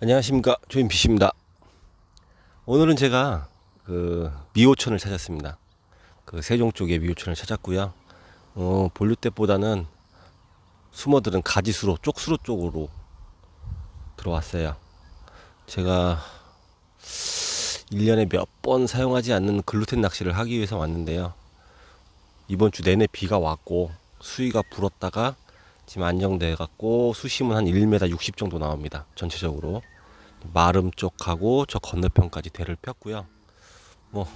안녕하십니까 조인피씨입니다. 오늘은 제가 그 미호천을 찾았습니다. 그 세종 쪽에 미호천을 찾았고요. 어, 본류 때보다는 숨어들은 가지수로 쪽수로 쪽으로 들어왔어요. 제가 1년에 몇 번 사용하지 않는 글루텐 낚시를 하기 위해서 왔는데요. 이번 주 내내 비가 왔고 수위가 불었다가 지금 안정돼 갖고 수심은 한 1m 60 정도 나옵니다. 전체적으로 마름 쪽하고 저 건너편까지 대를 폈고요. 뭐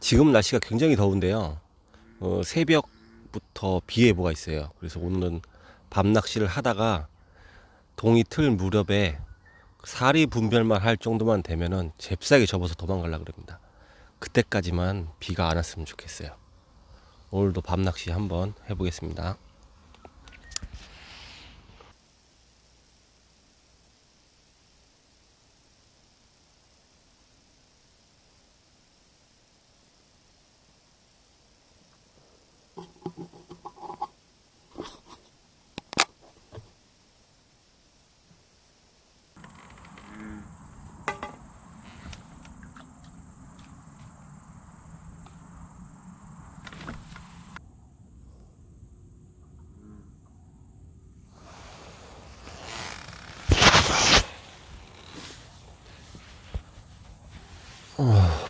지금 날씨가 굉장히 더운데요. 어, 새벽부터 비 예보가 있어요. 그래서 오늘은 밤 낚시를 하다가 동이 틀 무렵에 사리 분별만 할 정도만 되면은 잽싸게 접어서 도망가려 그럽니다. 그때까지만 비가 안 왔으면 좋겠어요. 오늘도 밤 낚시 한번 해보겠습니다.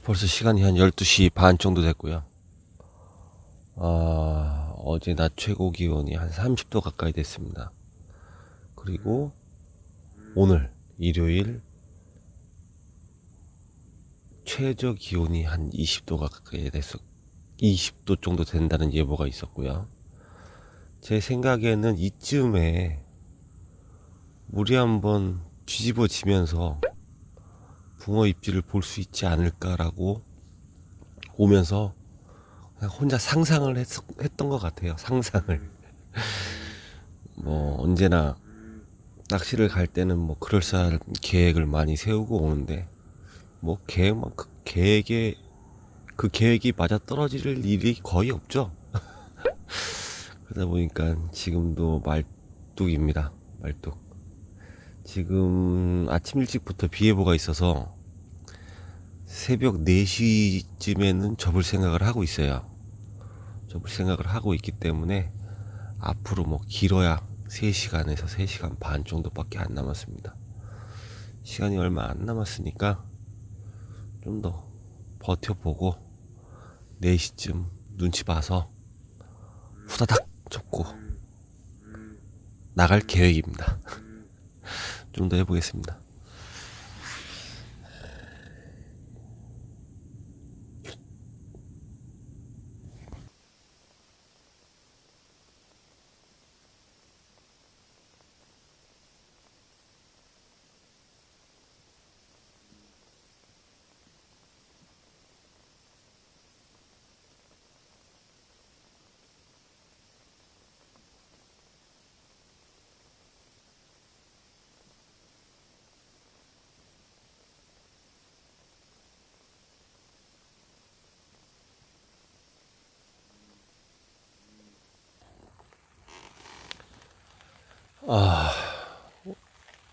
벌써 시간이 한 12시 반 정도 됐고요. 아, 어제 낮 최고 기온이 한 30도 가까이 됐습니다. 그리고 오늘 일요일 최저 기온이 한 20도 가까이 됐어. 20도 정도 된다는 예보가 있었고요. 제 생각에는 이쯤에 물이 한번 뒤집어지면서 붕어 입질을 볼 수 있지 않을까라고 오면서 혼자 상상을 했, 했던 것 같아요. 상상을. 뭐 언제나 낚시를 갈 때는 뭐 그럴싸한 계획을 많이 세우고 오는데 뭐 계획만 그 계획에 그 계획이 맞아 떨어질 일이 거의 없죠. 그러다 보니까 지금도 말뚝입니다. 말뚝. 지금 아침 일찍부터 비 예보가 있어서 새벽 4시쯤에는 접을 생각을 하고 있어요. 접을 생각을 하고 있기 때문에 앞으로 뭐 길어야 3시간에서 3시간 반 정도밖에 안 남았습니다. 시간이 얼마 안 남았으니까 좀 더 버텨보고 4시쯤 눈치 봐서 후다닥 접고 나갈 계획입니다. 좀 더 해보겠습니다. 아,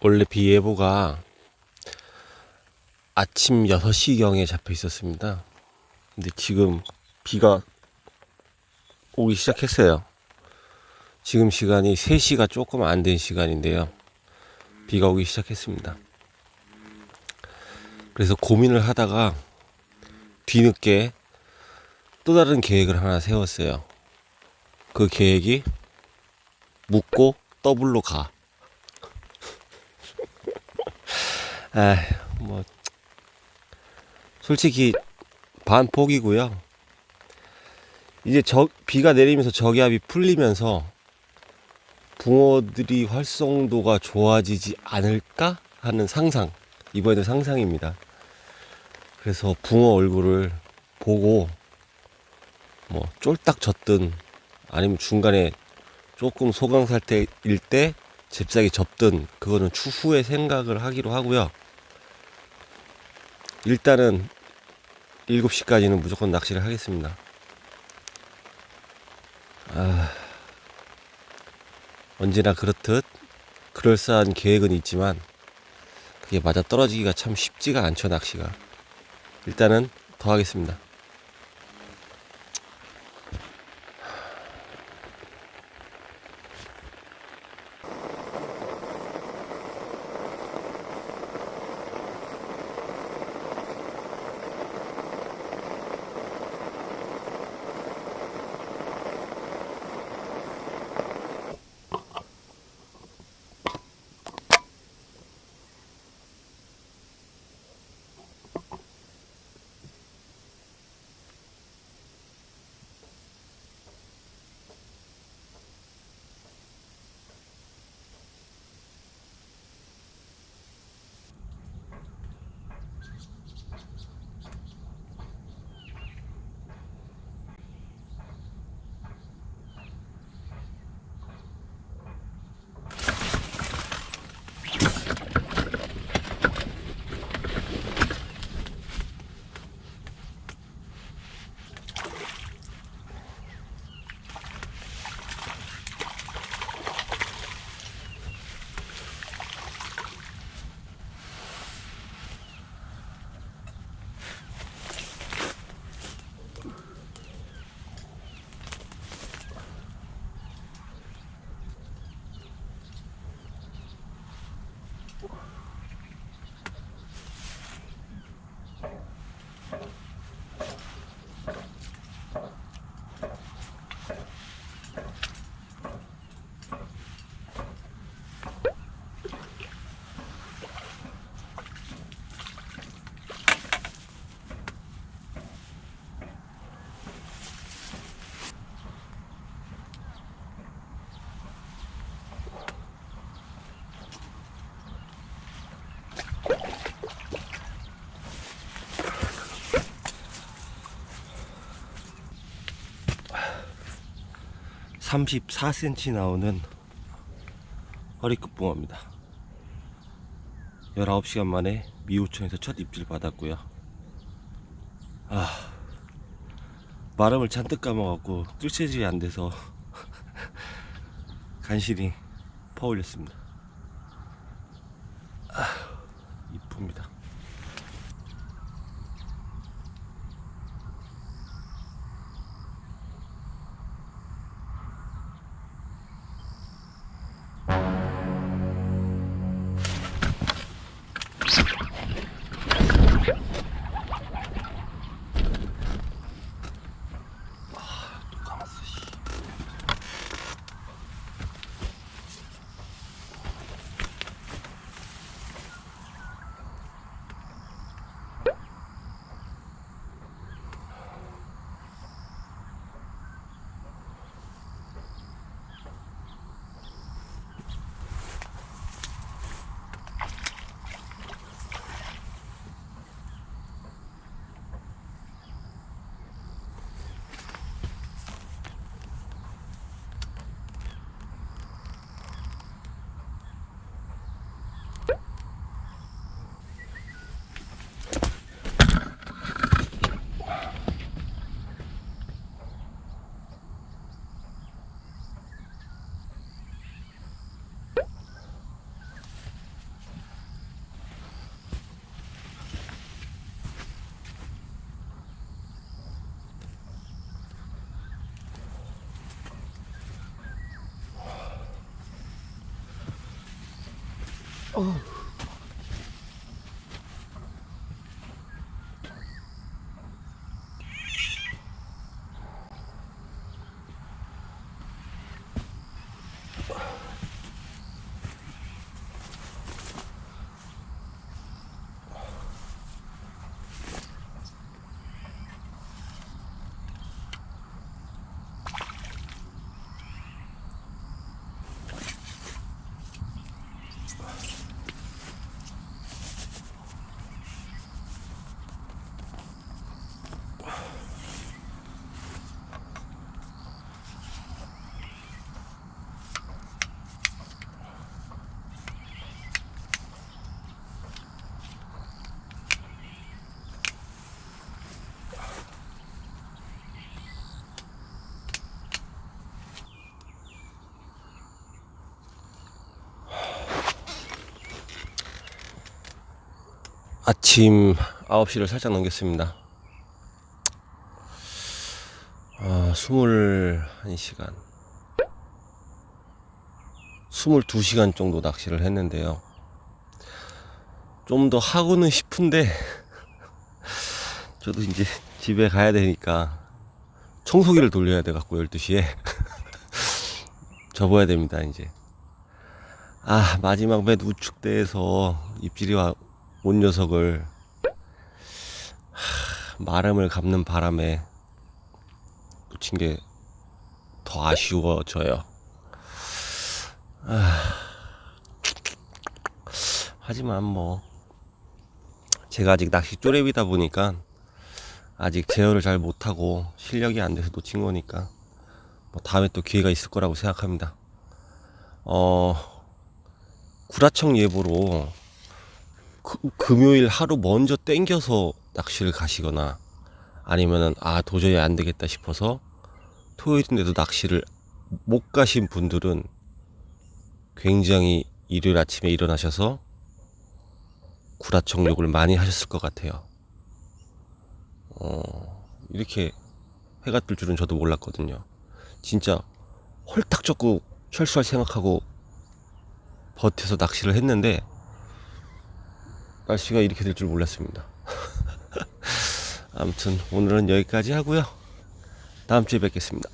원래 비 예보가 아침 6시경에 잡혀 있었습니다. 근데 지금 비가 오기 시작했어요. 지금 시간이 3시가 조금 안 된 시간인데요. 비가 오기 시작했습니다. 그래서 고민을 하다가 뒤늦게 또 다른 계획을 하나 세웠어요. 그 계획이 묻고 더블로 가. 아, 뭐 솔직히 반폭이고요. 이제 저 비가 내리면서 저기압이 풀리면서 붕어들이 활성도가 좋아지지 않을까 하는 상상. 이번에도 상상입니다. 그래서 붕어 얼굴을 보고 뭐 쫄딱 졌든 아니면 중간에 조금 소강 상태일 때 잽싸게 접든 그거는 추후에 생각을 하기로 하고요. 일단은 7시까지는 무조건 낚시를 하겠습니다. 아, 언제나 그렇듯 그럴싸한 계획은 있지만 이게 맞아 떨어지기가 참 쉽지가 않죠 낚시가 일단은 더 하겠습니다 (34cm) 나오는 허리끝 붕어입니다. 19시간 만에 미호천에서 첫 입질 받았고요. 아 마름을 잔뜩 감아갖고 뜰채질이 안 돼서 간신히 퍼올렸습니다 Oh. 아침 9시를 살짝 넘겼습니다. 아, 21시간. 22시간 정도 낚시를 했는데요. 좀 더 하고는 싶은데, 저도 이제 집에 가야 되니까 청소기를 돌려야 돼 갖고 12시에 접어야 됩니다, 이제. 아, 마지막 맷 우측대에서 입질이 와, 온 녀석을 하, 마름을 감는 바람에 놓친 게 더 아쉬워져요. 아, 하지만 뭐 제가 아직 낚시 쪼렙이다 보니까 아직 제어를 잘 못하고 실력이 안 돼서 놓친 거니까 뭐 다음에 또 기회가 있을 거라고 생각합니다. 어 구라청 예보로 그, 금요일 하루 먼저 땡겨서 낚시를 가시거나 아니면은 아 도저히 안 되겠다 싶어서 토요일인데도 낚시를 못 가신 분들은 굉장히 일요일 아침에 일어나셔서 구라청 욕을 많이 하셨을 것 같아요. 어, 이렇게 해가 뜰 줄은 저도 몰랐거든요. 진짜 홀딱 젖고 철수할 생각하고 버텨서 낚시를 했는데 날씨가 이렇게 될 줄 몰랐습니다. 아무튼 오늘은 여기까지 하고요. 다음 주에 뵙겠습니다.